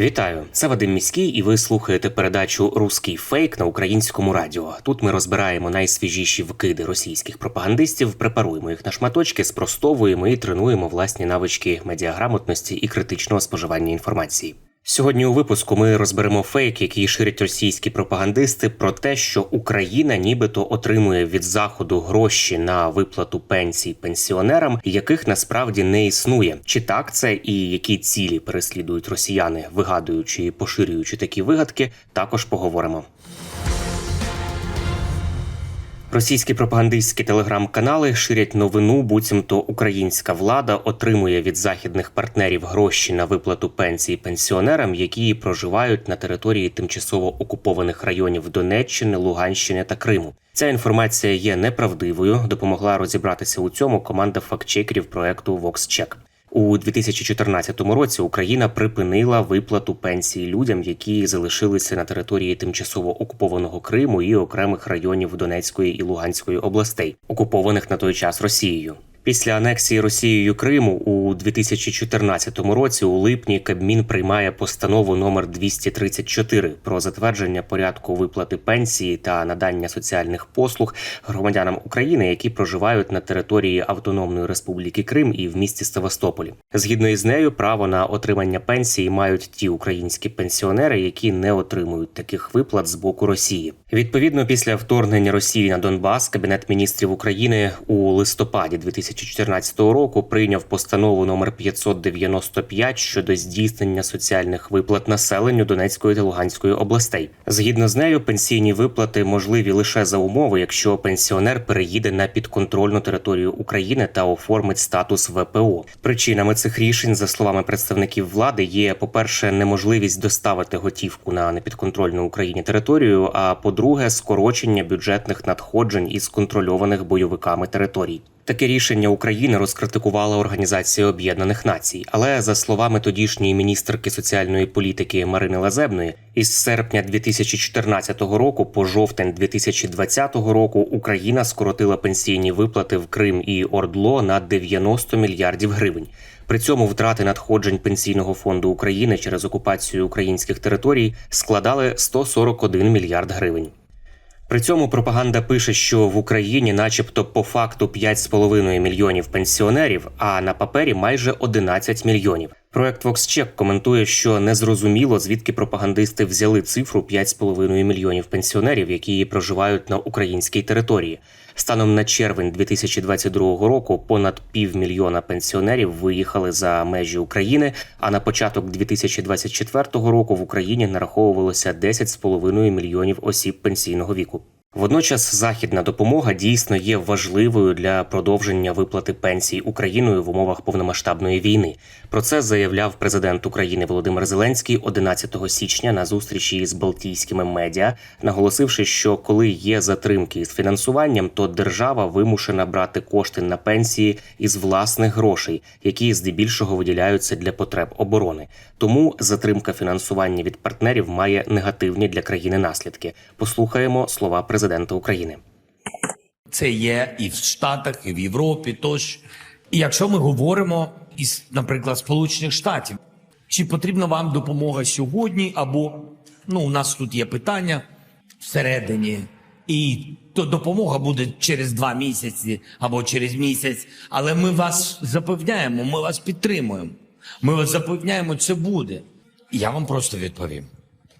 Вітаю, це Вадим Міський, і ви слухаєте передачу Руський фейк на українському радіо. Тут ми розбираємо найсвіжіші вкиди російських пропагандистів, препаруємо їх на шматочки, спростовуємо і тренуємо власні навички медіаграмотності і критичного споживання інформації. Сьогодні у випуску ми розберемо фейк, який ширять російські пропагандисти, про те, що Україна нібито отримує від заходу гроші на виплату пенсій пенсіонерам, яких насправді не існує. Чи так це і які цілі переслідують росіяни, вигадуючи і поширюючи такі вигадки, також поговоримо. Російські пропагандистські телеграм-канали ширять новину, буцімто українська влада отримує від західних партнерів гроші на виплату пенсій пенсіонерам, які проживають на території тимчасово окупованих районів Донеччини, Луганщини та Криму. Ця інформація є неправдивою. Допомогла розібратися у цьому команда фактчекерів проекту VoxCheck. У 2014 році Україна припинила виплату пенсії людям, які залишилися на території тимчасово окупованого Криму і окремих районів Донецької і Луганської областей, окупованих на той час Росією. Після анексії Росією Криму у 2014 році у липні Кабмін приймає постанову номер 234 про затвердження порядку виплати пенсії та надання соціальних послуг громадянам України, які проживають на території Автономної Республіки Крим і в місті Севастополі. Згідно із нею, право на отримання пенсії мають ті українські пенсіонери, які не отримують таких виплат з боку Росії. Відповідно, після вторгнення Росії на Донбас Кабінет міністрів України у листопаді 2014 року прийняв постанову номер 595 щодо здійснення соціальних виплат населенню Донецької та Луганської областей. Згідно з нею, пенсійні виплати можливі лише за умови, якщо пенсіонер переїде на підконтрольну територію України та оформить статус ВПО. Причинами цих рішень, за словами представників влади, є по-перше, неможливість доставити готівку на непідконтрольну Україні територію. А по-друге, скорочення бюджетних надходжень із контрольованих бойовиками територій. Таке рішення України розкритикувала Організація Об'єднаних Націй. Але за словами тодішньої міністерки соціальної політики Марини Лазебної, із серпня 2014 року по жовтень 2020 року Україна скоротила пенсійні виплати в Крим і Ордло на 90 мільярдів гривень. При цьому втрати надходжень пенсійного фонду України через окупацію українських територій складали 141 мільярд гривень. При цьому пропаганда пише, що в Україні, начебто, по факту 5,5 мільйонів пенсіонерів, а на папері майже 11 мільйонів. Проект VoxCheck коментує, що незрозуміло, звідки пропагандисти взяли цифру 5,5 мільйонів пенсіонерів, які проживають на українській території. Станом на червень 2022 року понад півмільйона пенсіонерів виїхали за межі України. А на початок 2024 року в Україні нараховувалося 10,5 мільйонів осіб пенсійного віку. Водночас західна допомога дійсно є важливою для продовження виплати пенсій Україною в умовах повномасштабної війни. Про це заявляв президент України Володимир Зеленський 11 січня на зустрічі із балтійськими медіа, наголосивши, що коли є затримки із фінансуванням, то держава вимушена брати кошти на пенсії із власних грошей, які здебільшого виділяються для потреб оборони. Тому затримка фінансування від партнерів має негативні для країни наслідки. Послухаємо слова президента України. Це є і в Штатах, і в Європі тощо. І якщо ми говоримо із, наприклад, Сполучених Штатів, чи потрібна вам допомога сьогодні, або ну, у нас тут є питання всередині, і то допомога буде через два місяці або через місяць. Але ми вас запевняємо, ми вас підтримуємо. Ми вас запевняємо, це буде. Я вам просто відповім: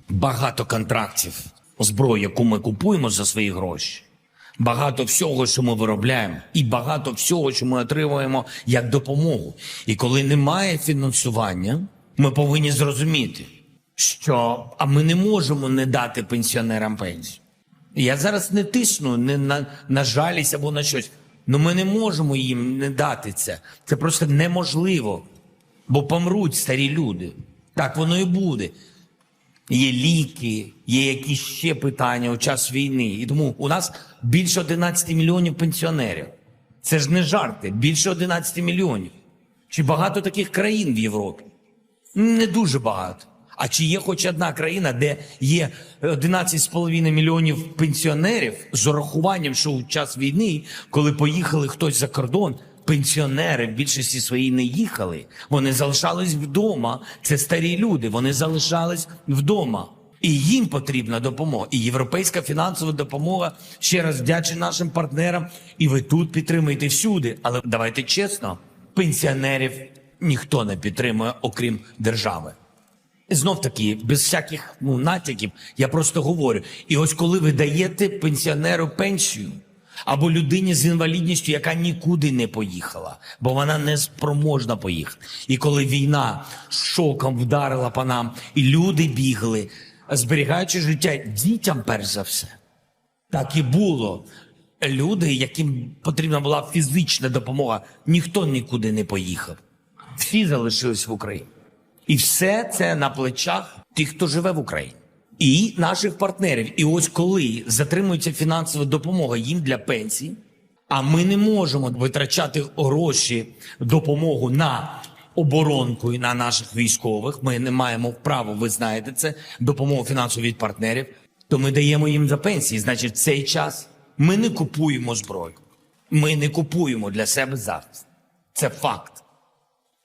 багато контрактів зброї, яку ми купуємо за свої гроші. Багато всього, що ми виробляємо, і багато всього, що ми отримуємо як допомогу. І коли немає фінансування, ми повинні зрозуміти, що а ми не можемо не дати пенсіонерам пенсію. Я зараз не тисну не на, на жалість або на щось. Ну ми не можемо їм не дати це. Це просто неможливо. Бо помруть старі люди. Так воно і буде. Є ліки, є якісь ще питання у час війни. І тому у нас більше 11 мільйонів пенсіонерів. Це ж не жарти, більше 11 мільйонів. Чи багато таких країн в Європі? Не дуже багато. А чи є хоч одна країна, де є 11,5 мільйонів пенсіонерів з урахуванням, що у час війни, коли поїхали хтось за кордон, пенсіонери в більшості своїй не їхали. Вони залишались вдома. Це старі люди. Вони залишались вдома. І їм потрібна допомога. І європейська фінансова допомога. Ще раз вдячний нашим партнерам. І ви тут підтримуєте всюди. Але давайте чесно, пенсіонерів ніхто не підтримує, окрім держави. Знов таки, без всяких ну, натяків, я просто говорю. І ось коли ви даєте пенсіонеру пенсію або людині з інвалідністю, яка нікуди не поїхала, бо вона не спроможна поїхати. І коли війна шоком вдарила по нам, і люди бігли, зберігаючи життя дітям, перш за все. Так і було. Люди, яким потрібна була фізична допомога, ніхто нікуди не поїхав. Всі залишились в Україні. І все це на плечах тих, хто живе в Україні, і наших партнерів. І ось коли затримується фінансова допомога їм для пенсії, а ми не можемо витрачати гроші допомогу на оборонку і на наших військових. Ми не маємо права, ви знаєте це, допомогу фінансову від партнерів. То ми даємо їм за пенсії. Значить, в цей час ми не купуємо зброю. Ми не купуємо для себе захист. Це факт.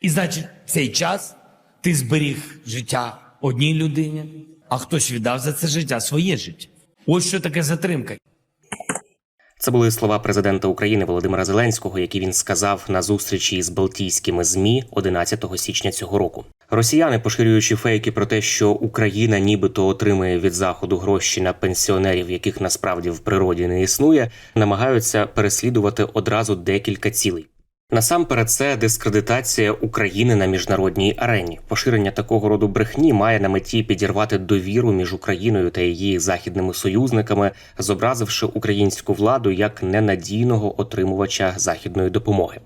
І значить, цей час ти зберіг життя одній людині, а хтось віддав за це життя своє життя. Ось що таке затримка. Це були слова президента України Володимира Зеленського, які він сказав на зустрічі з балтійськими змі 11 січня цього року. Росіяни, поширюючи фейки про те, що Україна нібито отримує від заходу гроші на пенсіонерів, яких насправді в природі не існує, намагаються переслідувати одразу декілька цілей. Насамперед, це дискредитація України на міжнародній арені. Поширення такого роду брехні має на меті підірвати довіру між Україною та її західними союзниками, зобразивши українську владу як ненадійного отримувача західної допомоги.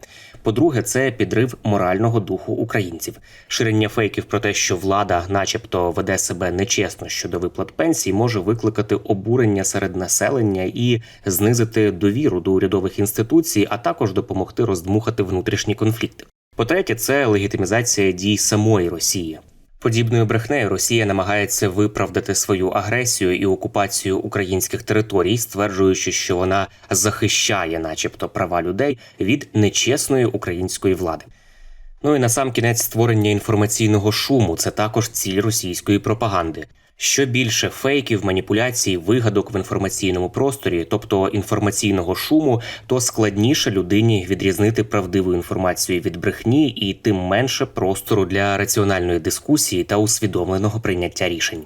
По-друге, це підрив морального духу українців. Ширення фейків про те, що влада, начебто, веде себе нечесно щодо виплат пенсій, може викликати обурення серед населення і знизити довіру до урядових інституцій, а також допомогти роздмухати внутрішні конфлікти. По-третє, це легітимізація дій самої Росії. Подібною брехнею Росія намагається виправдати свою агресію і окупацію українських територій, стверджуючи, що вона захищає, начебто, права людей від нечесної української влади. Ну і на сам кінець створення інформаційного шуму це також ціль російської пропаганди. Що більше фейків, маніпуляцій, вигадок в інформаційному просторі, тобто інформаційного шуму, то складніше людині відрізнити правдиву інформацію від брехні, і тим менше простору для раціональної дискусії та усвідомленого прийняття рішень.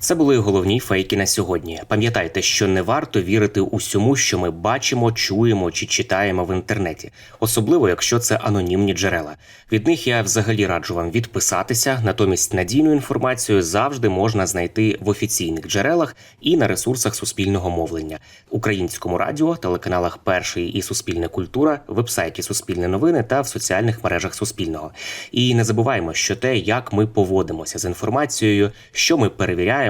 Це були головні фейки на сьогодні. Пам'ятайте, що не варто вірити усьому, що ми бачимо, чуємо чи читаємо в інтернеті, особливо якщо це анонімні джерела. Від них я взагалі раджу вам відписатися. Натомість надійну інформацію завжди можна знайти в офіційних джерелах і на ресурсах суспільного мовлення, українському радіо, телеканалах Перший і Суспільне культура, вебсайті Суспільне новини та в соціальних мережах Суспільного. І не забуваємо, що те, як ми поводимося з інформацією, що ми перевіряємо,